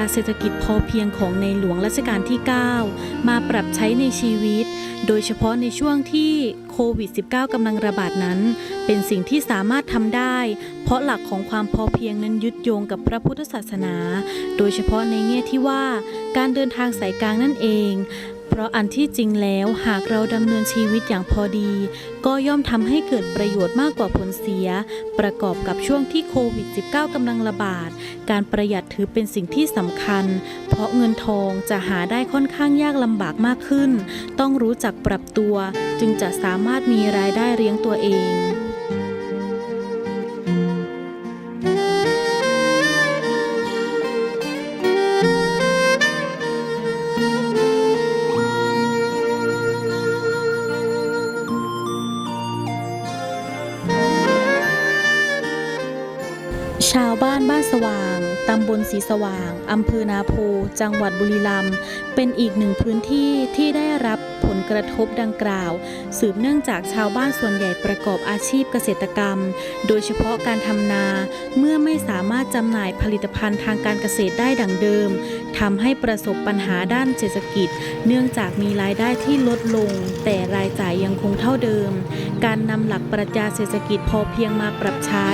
าเศรษฐกิจพอเพียงของในหลวงรัชกาลที่ 9 มาปรับใช้ในชีวิต โดยเฉพาะในช่วงที่โควิด -19 กำลังระบาดนั้น เป็นสิ่งที่สามารถทำได้ เพราะหลักของความพอเพียงนั้นยึดโยงกับพระพุทธศาสนา โดยเฉพาะในแง่ที่ว่า การเดินทางสายกลางนั่นเอง เพราะอันที่จริงแล้วหากเราดำเนินชีวิตอย่างพอดี ก็ย่อมทำให้เกิดประโยชน์มากกว่าผลเสีย ประกอบกับช่วงที่โควิด -19 กำลังระบาด การประหยัดถือเป็นสิ่งที่สำคัญ เพราะเงินทองจะหาได้ค่อนข้างยากลำบากมากขึ้น ต้องรู้จักปรับตัว จึงจะสามารถมีรายได้เลี้ยงตัวเอง ชาวบ้านบ้านสว่าง ตำบลศรีสว่าง อำเภอนาโพ จังหวัดบุรีรัมย์ เป็นอีกหนึ่งพื้นที่ที่ได้รับผลกระทบดังกล่าว สืบเนื่องจากชาวบ้านส่วนใหญ่ประกอบอาชีพเกษตรกรรม โดยเฉพาะการทำนา เมื่อไม่สามารถจำหน่ายผลิตภัณฑ์ทางการเกษตรได้ดังเดิมทำให้ประสบปัญหาด้านเศรษฐกิจ เนื่องจากมีรายได้ที่ลดลง แต่รายจ่ายยังคงเท่าเดิม การนำหลักปรัชญาเศรษฐกิจพอเพียงมาปรับใช้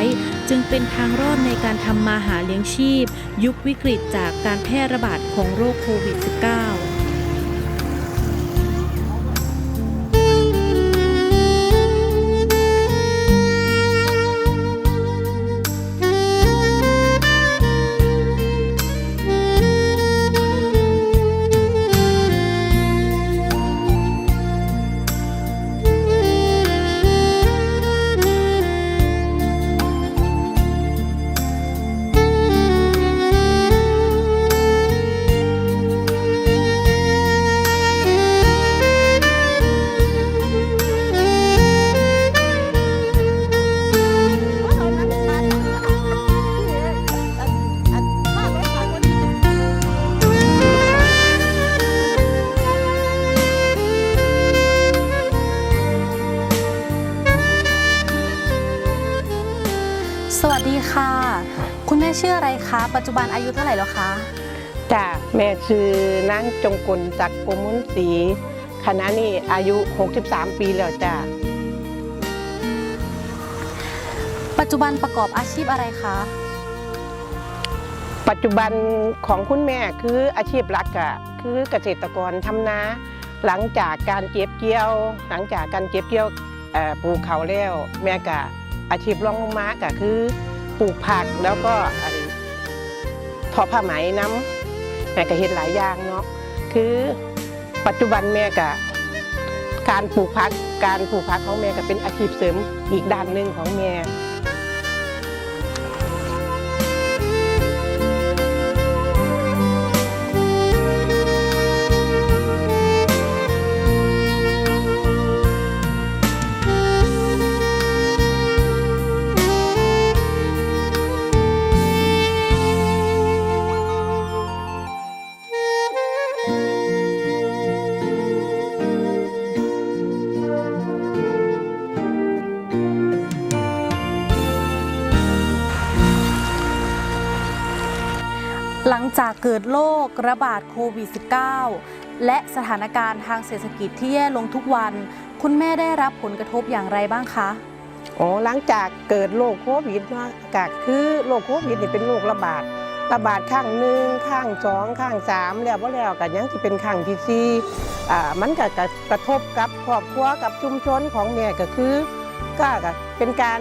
จึงเป็นทางรอดในการทำมาหาเลี้ยงชีพ ยุควิกฤตจากการแพร่ระบาดของโรคโควิด -19 ชื่ออะไรคะ ปัจจุบันอายุเท่าไหร่แล้วคะ จ้าแม่ชื่อนางจงกลจากกรมุนศรีขณะนี้อายุ 63 ปีแล้วจ้าปัจจุบันประกอบอาชีพอะไรคะ ปัจจุบันของคุณแม่คืออาชีพหลักอะคือเกษตรกรทำนาหลังจากการเก็บเกี่ยว หลังจากการเก็บเกี่ยวเอ่อปลูกเขาวแล้ว แม่กะอาชีพรองลงมาก็คือ ปลูกผักแล้วก็อันทอผ้าไหมน้ำแม่ก็เห็นหลายอย่างเนาะคือปัจจุบันแม่กะการปลูกผักการปลูกผักของแม่ก็เป็นอาชีพเสริมอีกด้านหนึ่งของแม่ คระบาดโควิด -19 และสถานการณ์ทางเศรษฐกิจที่แย่ลงทุกวัน คุณแม่ได้รับผลกระทบอย่างไรบ้างคะ อ๋อหลังจากเกิดโรคโควิดนาะก็คือโรคโควิดนี่เป็นโรคระบาดระบาดข้างหนึ่งข้างสองข้างสามแล้วว่าแล้วก็ยังที่เป็นข้างที่สี่อ่ามันก็กระทบกับครอบครัวกับชุมชนของแม่ก็คือ ก็ก็เป็นการ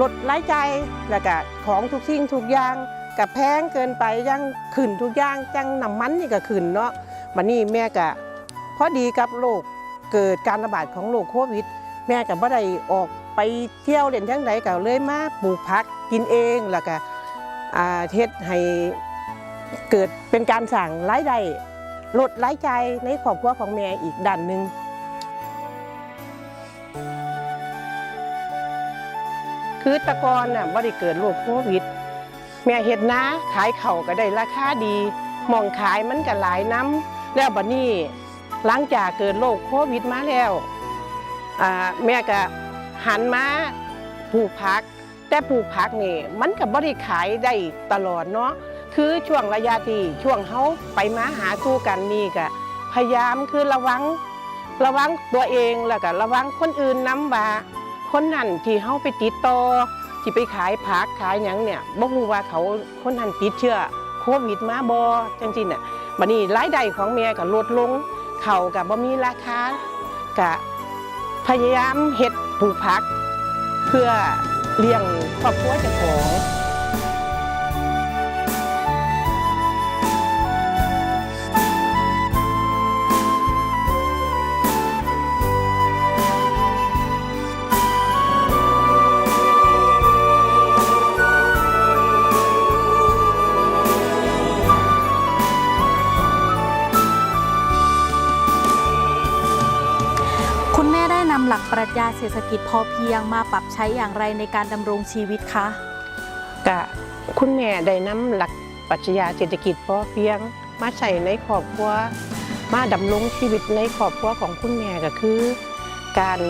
ลดรายจ่ายแล้วก็ของทุกสิ่งทุกอย่าง กับแพงเกินไปยังขึ้นทุกอย่างจังน้ำมันนี่ก็ขึ้นเนาะวันนี้แม่ก็พอดีกับโรคเกิดการระบาดของโรคโควิด แม่ก็บ่ได้ออกไปเที่ยวเล่นทั้งใดก็เลยมาปลูกผักกินเองแล้วก็เฮ็ดให้เกิดเป็นการสั่งรายได้ลดรายจ่ายในครอบครัวของแม่อีกด้านหนึ่งคือตะกอนน่ะบ่ได้เกิดโรคโควิด แม่เฮ็ดนาขายเข่าก็ได้ราคาดีมองขายมันก็หลายน้ำแล้วบัดนี้หลังจากเกิดโรคโควิดมาแล้วแม่ก็หันมาปลูกผัก แต่ปลูกผักนี่มันก็บ่ได้ขายได้ตลอดเนาะคือช่วงระยะที่ช่วงเขาไปมาหาสู้กันนี่ก็พยายามคือระวังระวังตัวเองแล้วก็ระวังคนอื่นน้ำว่าคนนั้นที่เขาไปติดต่อ ที่ไปขายผักขายหยังเนี่ยบ่รู้ว่าเขาคนนั้นติดเชื้อโควิดมาบ่จังซี่น่ะบัดนี้รายได้ของแม่ก็ลดลงเขาก็บ่มีราคาก็พยายามเฮ็ดปลูกผัก เพื่อเลี้ยงครอบครัวเจ้าของ เศรษฐกิจพอเพียงมาปรับใช้อย่างไรในการดำรงชีวิตคะกะคุณแม่ได้นำหลักปรัชญาเศรษฐกิจพอเพียง มาใช้ในครอบครัวมาดำรงชีวิตในครอบครัวของคุณแม่ก็คือ การ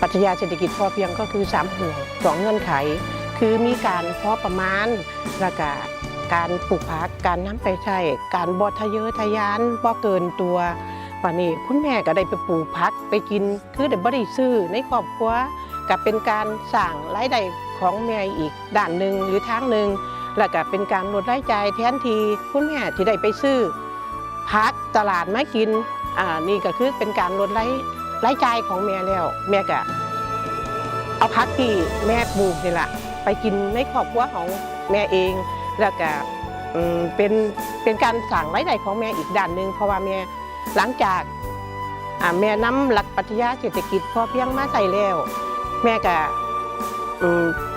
ปรัชญาเศรษฐกิจพอเพียงก็คือสามห่วงสองเงื่อนไข คือมีการพอประมาณแล้วก็การปลูกผักการน้ำไปใช้การบอทะเยอทะยานบ่เกินตัว วันนี้คุณแม่ก็ได้ไปปลูกผักไปกิน คือได้บ่ได้ซื้อในครอบครัวกับเป็นการสร้างรายได้ของแม่อีกด้านหนึ่งหรือทางหนึ่งแล้วก็เป็นการลดรายจ่ายแทนทีคุณแม่ที่ได้ไปซื้อพักตลาดมากินอ่านี่ก็คือเป็นการลดรายรายจ่ายของแม่แล้ว แม่ก็เอาพักที่แม่ปลูกนี่แหละไปกินในครอบครัวของแม่เองแล้วก็เป็นเป็นการสั่งรายได้ของแม่อีกด้านหนึ่งเพราะว่าแม่ หลังจากแม่นำหลักปรัชญาเศรษฐกิจพอเพียงมาใส่แล้ว แม่ก็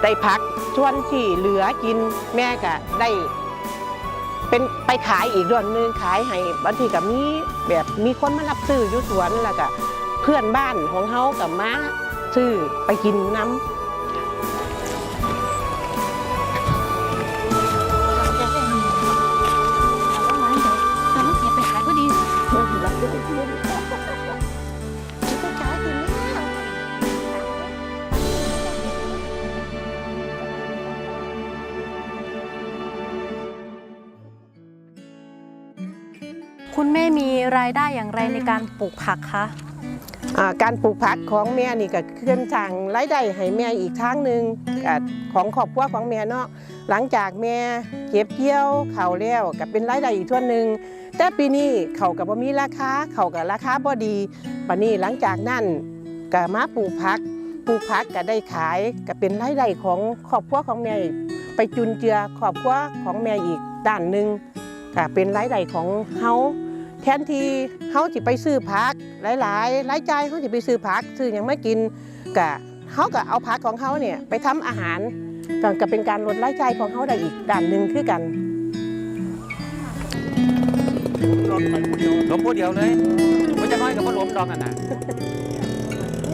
ได้พักส่วนที่เหลือกินแม่ก็ได้ เป็นไปขายอีกด่วนหนึงขายให้บางทีก็มีแบบมีคนมารับซื้ออยู่สวนแล้วก็เพื่อนบ้านของเขากับมาซื้อไปกินน้ำ รายได้อย่างไรในการปลูกผักคะอ่าการปลูกผักของแม่นี่ก็เคลื่อนทางรายได้ให้แม่อีกทางหนึ่งอ่าของครอบครัวของแม่เนาะหลังจากแม่เก็บเกี่ยวเขาวแล้วก็เป็นรายได้อีกส่วนหนึ่งแต่ปีนี้เขากับบ่มีราคาเขากับราคาบ่ดีปันนี้หลังจากนั้นก็มาปลูกผักปลูกผักก็ได้ขายก็เป็นรายได้ของครอบครัวของแม่อีกไปจุนเจือครอบครัวของแม่อีกด้านหนึ่งก็เป็นรายได้ของเฮา แทนที่เขาจะไปซื้อผักหลายๆรายจ่ายเขาจะไปซื้อผักซื้อหยังไม่กินกะเขาก็เอาผักของเขาเนี่ยไปทำอาหารก็ก็เป็นการลดรายจ่ายของเขาได้อีกด้านหนึ่งคือกันล้มผู้เดียวเลยมันจะน้อยกับว่าล้มดอกกันนะ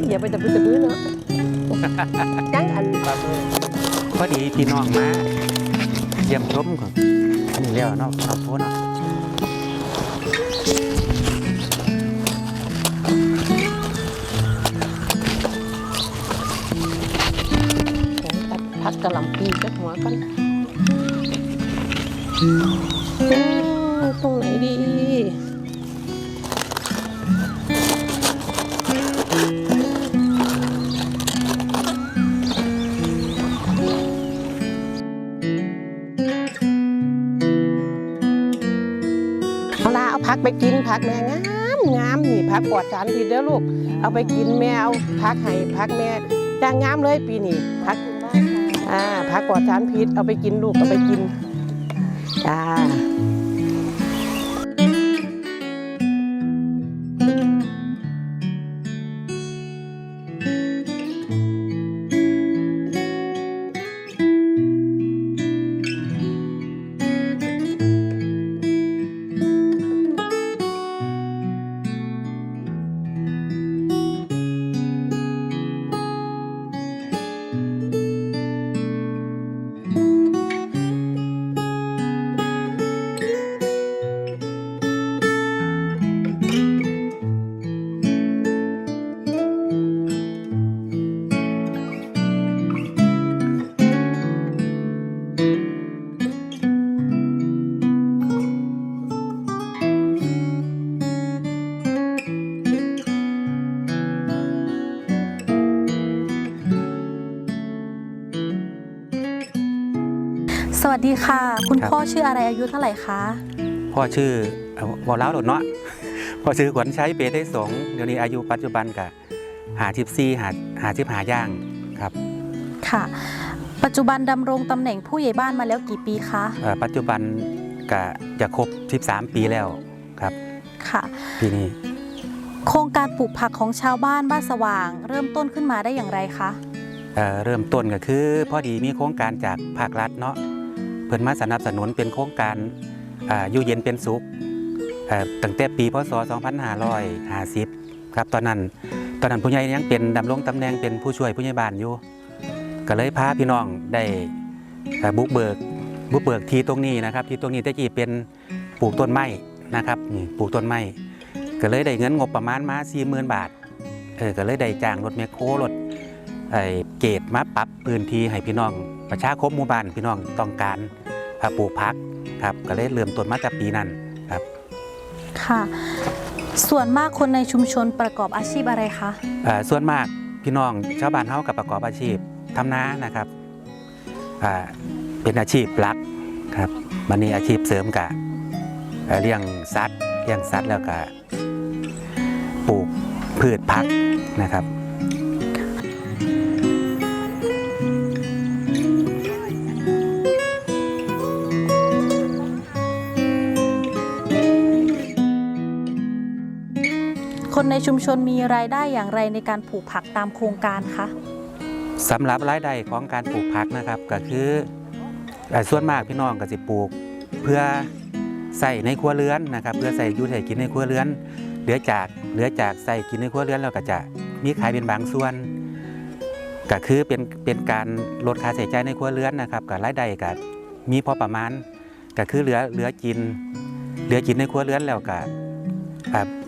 อย่าไปตะพื้นตะพื้นเนาะจังอันพอดีพี่น้องมาเยี่ยมชมก่อนอันนี้แล้วเนาะขอบคุณเนาะ กันตรงไหนดีเอาละเอาผักไปกินผักแม่งามงามนี่ผักปลอดสารพิษเด้อลูก เอาไปกินแม่เอาผักให้ผักแม่จ้างงามเลยปีนี้ผักอ่า ผักปลอดสารพิษเอาไปกินลูกเอาไปกินจ้า สวัสดีค่ะ คุณครับ พ่อชื่ออะไรอายุเท่าไหร่คะพ่อชื่อเอาวอลล้าวโดดเนาะ พ่อชื่อขวัญชัยเปรตได้สงฆ์เดี๋ยวนี้อายุปัจจุบันกับหาทิพซีหาหาทิพหาย่างครับค่ะ ปัจจุบันดำรงตำแหน่งผู้ใหญ่บ้านมาแล้วกี่ปีคะเอ่อปัจจุบันก็จะครบ 13 ปีแล้วครับค่ะ ปีนี้โครงการปลูกผักของชาวบ้านบ้านสว่าง เริ่มต้นขึ้นมาได้อย่างไรคะ เอ่อเริ่มต้นก็คือ พอดีมีโครงการจากภาครัฐเนาะ เพิ่นมาสนับสนุนเป็นโครงการอยู่เย็นเป็นสุขตั้งแต่ปีพศ 2550 ครับตอนนั้นตอนนั้นผู้ใหญ่ยังเป็นดำรงตำแหน่งเป็นผู้ช่วยผู้ใหญ่บ้านอยู่ ก็เลยพาพี่น้องได้บุกเบิกบุกเบิกที่ตรงนี้นะครับ ที่ตรงนี้แต่กี้เป็นปลูกต้นไม้นะครับนี่ปลูกต้นไม้ก็เลยได้เงินงบประมาณมา 40,000 บาทเออก็เลยได้จ้างรถแมคโครรถ ไอ้เกตมาปรับพื้นที่ให้พี่น้อง ประชาคมหมู่บ้านพี่น้องต้องการอ่าปลูกพักครับก็เลยเริ่มต้นมาจากปีนั้นครับค่ะส่วนมากคนในชุมชนประกอบอาชีพอะไรคะอ่าส่วนมากพี่น้องชาวบ้านเฮากับประกอบอาชีพทำนานะครับอ่าเป็นอาชีพหลักครับมันนี่อาชีพเสริมกะเอ่อเลี้ยงสัตว์เลี้ยงสัตว์แล้วก็ปลูกพืชพักนะครับ คนในชุมชนมีรายได้อย่างไรในการปลูกผักตามโครงการคะสำหรับรายได้ของการปลูกผักนะครับก็คือส่วนมากพี่น้องก็สิปลูกเพื่อใส่ในครัวเรือนนะครับ เพื่อใส่ยูใส่กินในครัวเรือน เหลือจากเหลือจากใส่กินในครัวเรือนเราก็จะมีขายเป็นบางส่วนก็คือเป็นเป็นการลดค่าใช้จ่ายในครัวเรือนนะครับกับรายได้ก็มีพอประมาณก็คือเหลือเหลือกิน เหลือกินในครัวเรือนแล้วก็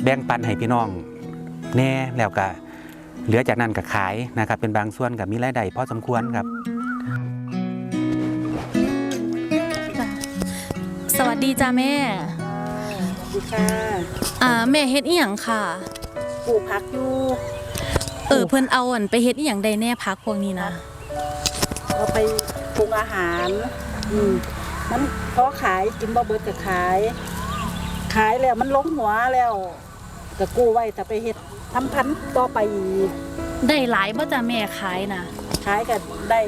แบ่งปันให้พี่น้องแน่แล้วก็เหลือจากนั้นก็ขายนะครับ เป็นบางส่วนก็มีรายได้พอสมควรครับ สวัสดีจ้าแม่ดีค่ะอ่าแม่เฮ็ดอีหยังค่ะ ปลูกผักอยู่เออเพิ่นเอาอันไปเฮ็ดอีหยังได้แน่พักพวกนี้นะเอาไปปรุงอาหาร อืมมันพอขายกินบ่เบิดก็ขาย ขายแล้วมันลงหัวแล้วก็กู้ไว้แต่ไปเฮ็ดทำพันธุ์ต่อไปอีกได้หลายบ่จ้าแม่ขายนะขายก็ได้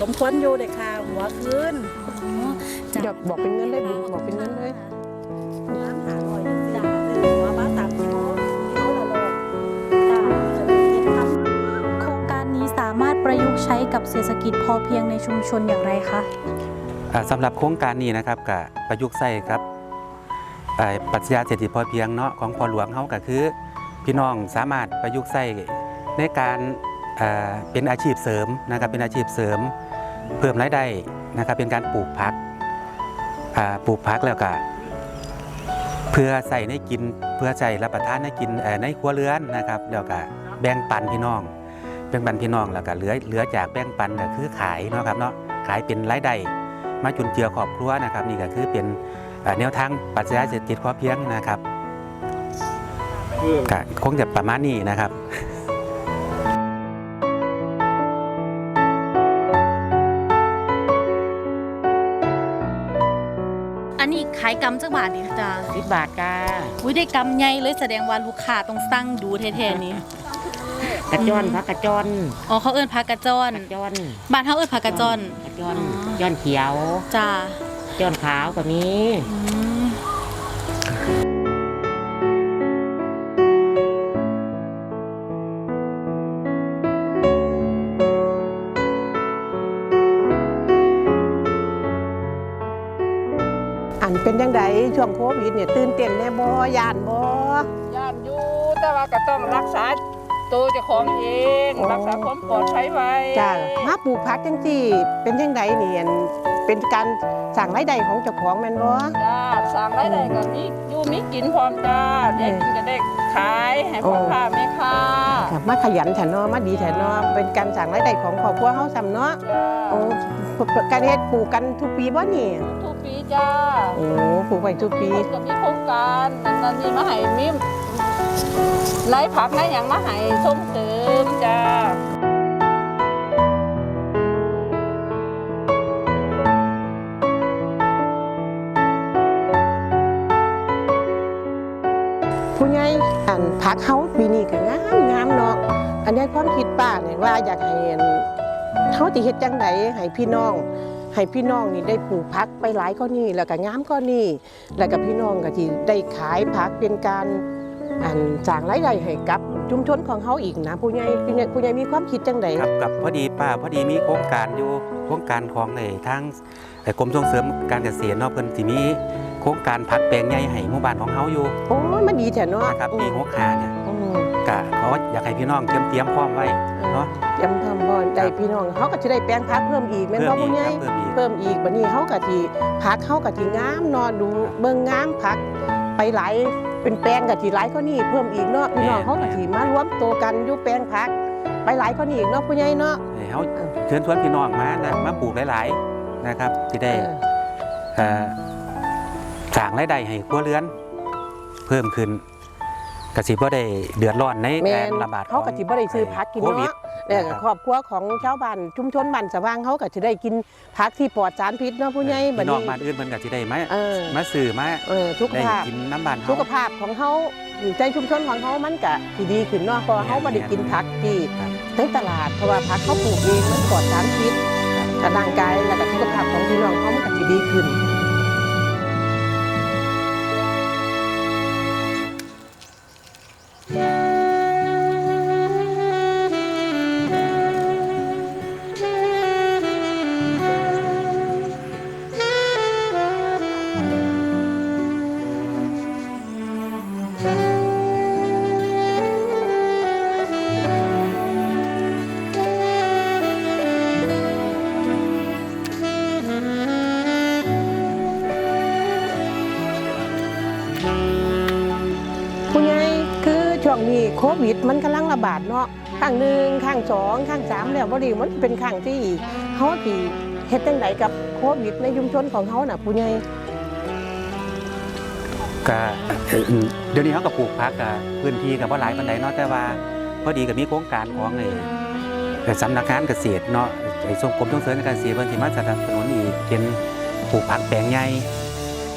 สมควรอยู่ได้ค่าหัวคืนอ๋อจ้ะอย่าบอกเป็นเงินเลยบุญบอกเป็นเงินเลย น้ำหาร้อยจ้าซื้อหัวมาสามกิโลกิโลละโลจ้าจะได้เฮ็ดทำ โครงการนี้สามารถประยุกต์ใช้กับเศรษฐกิจพอเพียงในชุมชนอย่างไรคะ อ่าสำหรับโครงการนี้นะครับกับประยุกต์ใส่ครับอ่า ปรัชญาเศรษฐกิจพอเพียงเนาะของพอหลวงเขาก็คือพี่น้องสามารถประยุกต์ใส่ในการเป็นอาชีพเสริมนะครับเป็นอาชีพเสริม เพิ่มรายได้นะครับเป็นการปลูกผักปลูกผักแล้วก็เพื่อใส่ในกินเพื่อใส่รับประทานในกินในครัวเรือนนะครับแล้วก็แบ่งปันพี่น้อง แบ่งปันพี่น้องแล้วก็เหลือเหลือจากแบ่งปันก็คือขายเนาะครับเนาะขายเป็นรายได้มาจุนเจือครอบครัวนะครับนี่ก็คือเป็น แนวทางปรัชญาเศรษฐกิจพอเพียงนะครับก็คงจะประมาณนี้นะครับอันนี้ขายกำจักบาทนี่จ้าสิบบาทจ้าอุ้ยได้กำใหญ่เลยแสดงว่าลูกค้าต้องสั่งดูแท้ๆนี่กระจอนอืมพักกระจอนอ๋อเขาเอิ้นผักกระจอนกระจอนบ้านเฮาเอิ้นผักกระจอนกระจอนอ๋อจอนเขียวจ้า จอนขาวก็มีอืมอันเป็นยังไงช่วงโควิดเนี่ยตื่นเต้นแน่บ่ย่านบ่ย่านอยู่แต่ว่าก็ต้องรักษาตัวเจ้าของเองอ๋อรักษาความปลอดภัยไว้จ้ามาปลูกผักจังซี่เป็นยังไงเนี่ยอัน เป็นการสั่งรายได้ของเจ้าของแม่นบ่จ้าสร้างรายได้ก็มีอยู่มีกินพร้อมจ้าได้กินก็ได้ขายให้พ่อค้าแม่ค้าครับมาขยันแถนเนาะมาดีแถนเนาะเป็นการสั่งรายได้ของครอบครัวเฮาซ้ำเนาะจ้าโอ้การเฮ็ดปลูกกันทุกปีบ่นี่ทุกปีจ้าโอ้ปลูกไว้ทุกปีคนก็มีโครงการนั่นนี่มาให้มีในผักในอย่างมาให้ส่งเสริมจ้า ผู้อันพักเขาปีนี้ก็งามงามเนาะอันนี้ความคิดป้าเนี่ยว่าอยากให้เขาจะเฮ็ดจังไดให้พี่น้องให้พี่น้องนี่ได้ปลูกพักไปหลายก็นี่แล้วก็งามก็นี่แล้วก็พี่น้องก็ที่ได้ขายพักเป็นการอันจ้างรายได้ให้กับชุมชนของเขาอีกนะผู้ใหญ่ผู้ใหญ่มีความคิดจังไดครับกับพอดีป้าพอดีมีโครงการอยู่โครงการของในทางกรมส่งเสริมการเกษตรนอกเพิ่นสิมี โครงการผักแปลงใหญ่ให้หมู่บ้านของเฮาอยู่โอ้ยมันดีแท้เนาะนะครับปี65เนี่ยอืมกะเขาอยากให้พี่น้องเตรียมเตรียมพร้อมไว้เนาะ เตรียมทำบ่อนได้พี่น้องเขาก็จะได้แปลงพักเพิ่มอีกแม่นเพิ่บ่มอีผู้กใหคญ่รับเพิ่มอีกเพิ่มอีกบัดนี้เขาก็ที่พักเขาก็ที่งามเนาะดูเบิ่งงามพักไปหลายเป็นแปลงก็ที่หลายก็นี่เพิ่มอีกเนาะพี่น้องเขาก็ที่มารวมตัวกันอยู่แปลงพัก ไปหลายก็นี่อีกเนาะผู้ใหญ่เนาะให้เฮาเชิญชวนพี่น้องมานะมาปลูกหลาย ๆนะครับสิได้เออเอ่อ สร้างรายได้ให้ครัวเรือน เพิ่มขึ้นกสิบ่ได้เดือดร้อนในแม่การนระบาดเขาก็สิบ่ได้ซื้อพักกินโควิดเนาะเนี่ยครอบครัวของชาวบ้านชุมชนบ้านสว่างเขาก็สิได้กินพักที่ปลอดสารพิษเนาะผู้ใหญ่บัดพี่น้องนี้บ้านอื่นเพิ่นก็สิได้มาเออมาซื้อมาเออทุกได้ภาพกินน้ำบ้านสุเฮาขภาพของเขาใจชุมชนของเขามันก็สิดีขึ้นเนาะเพราะว่าเขาไม่ได้กินผักที่ครับในตลาดเพราะว่าผักเขาปลูกเองมันปลอดสารพิษกับร่างกายและกับสุขภาพของพี่น้องเขามันก็สิดีขึ้น ผู้ วิดมันกำลังระบาดเนาะข้างหนึ่งข้างสองข้างสามแล้วบ่ดีมันเป็นข้างที่เขาที่เฮ็ดจังไดกับโควิดในชุมชนของเขาน่ะผู้ใหญ่ก็เอ่อเดี๋ยวนี้เขาก็ปลูกผักกับพื้นที่กับว่าหลายปานใดเนาะแต่ว่าพอดีก็มีโครงการของไอ้เอ่อสำนักงานเกษตรเนาะไอ้ส่งกรมส่งเสริมการเกษตรเพิ่นสิมาสนับสนุนอีกเป็นปลูกผักแปลงใหญ่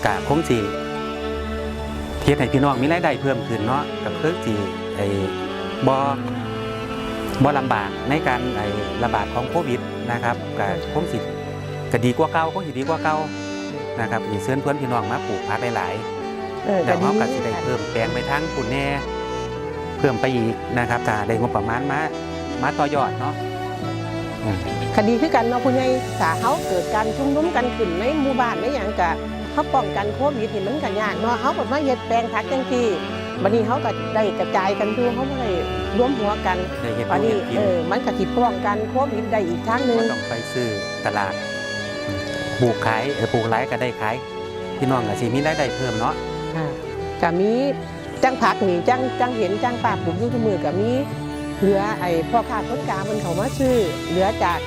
ก็คงสิเฮ็ดให้พี่น้องมีรายได้เพิ่มขึ้นเนาะก็คือสิ ไอ้บ่บ่ลำบากในการไอ้ระบาดของโควิดนะครับก็คงสิก็ดีกว่าเก่าคงสิดีกว่าเก่านะครับสิเชิญเพื่อนพี่น้องมาปลูกผักหลายๆเออเดี๋ก็ยวดีเขาก็สิได้เพิ่มแปลงไปทั้งคุณแน่เพิ่มไปอีกนะครับถ้าได้งบประมาณมามาต่อยอดเนาะอืม คดีคือกันเนาะผู้ใหญ่ถ้าเขาเกิดการชุมนุมกันขึ้นในหมู่บ้านในหยังก็เขาป้องกันโควิดนี่มันก็ยากเนาะเขาก็มาเฮ็ดแปลงผักจังซี่ บัดนี้เขาก็ได้กระจายกันอยู่เขาบ่ได้รวมหัวกันได้เห็นบัดดูนี้เห็นกินเออมันก็สิป้องกันโควิดได้อีกทางหนึงก็ต้องไปซื้อตลาดอืมปลูกขายเออปลูกหลายก็ได้ขายพี่น้องก็สิมีรายได้เพิ่มเนาะค่ะก็มีจังผักนี่จังจังเห็นจังป้าปลูกอยู่ทุกมือก็มีเหลือไอ้พ่อค้าคนกลางมันเขามาซื้อเหลือจาก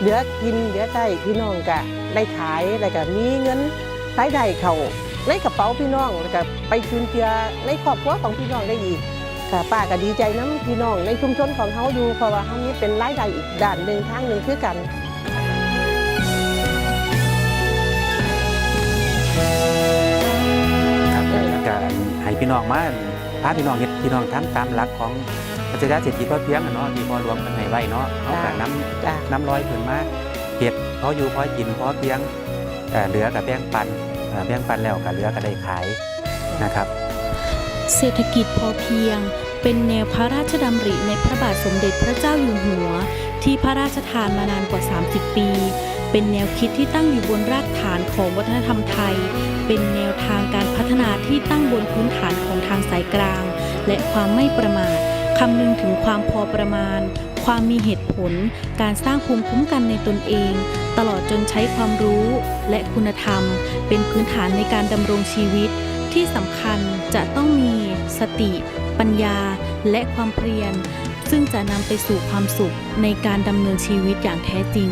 เหลือกินเหลือใช้พี่น้องก็ได้ขายแล้วก็มีเงินรายได้เขา ในกระเป๋าพี่น้องแล้วก็ไปจุนเจือในครอบครัวของพี่น้องได้อีกค่ะป้าก็ดีใจน้ำพี่น้องในชุมชนของเขาอยู่เพราะว่าเขานี้เป็นรายได้อีกด้านหนึ่งทางหนึ่งคือกันครับแล้วก็ให้พี่น้องมาพาพี่น้องเฮ็ดพี่น้องทำตามหลักของปรัชญาเศรษฐกิจพอเพียงอะเนาะที่พอรวมกันให้ไว้เนาะเอาก็น้ำจ้ะน้ำร้อยขึ้นมาเห็ดพออยู่พอกินพอเพียงเอ่อเหลือกับแบ่งปันเอ่อ แบ่งปันแล้วกับเหลือก็ได้ขายนะครับ เศรษฐกิจพอเพียง เป็นแนวพระราชดำริในพระบาทสมเด็จพระเจ้าอยู่หัว ที่พระราชทานมานานกว่า 30 ปี เป็นแนวคิดที่ตั้งอยู่บนรากฐานของวัฒนธรรมไทย เป็นแนวทางการพัฒนาที่ตั้งบนพื้นฐานของทางสายกลาง และความไม่ประมาทคำนึงถึงความพอประมาณ ความมีเหตุผล การสร้างภูมิคุ้มกันในตนเอง ตลอดจนใช้ความรู้และคุณธรรม เป็นพื้นฐานในการดำรงชีวิต ที่สำคัญจะต้องมีสติ ปัญญา และความเพียรซึ่งจะนำไปสู่ความสุขในการดำเนินชีวิตอย่างแท้จริง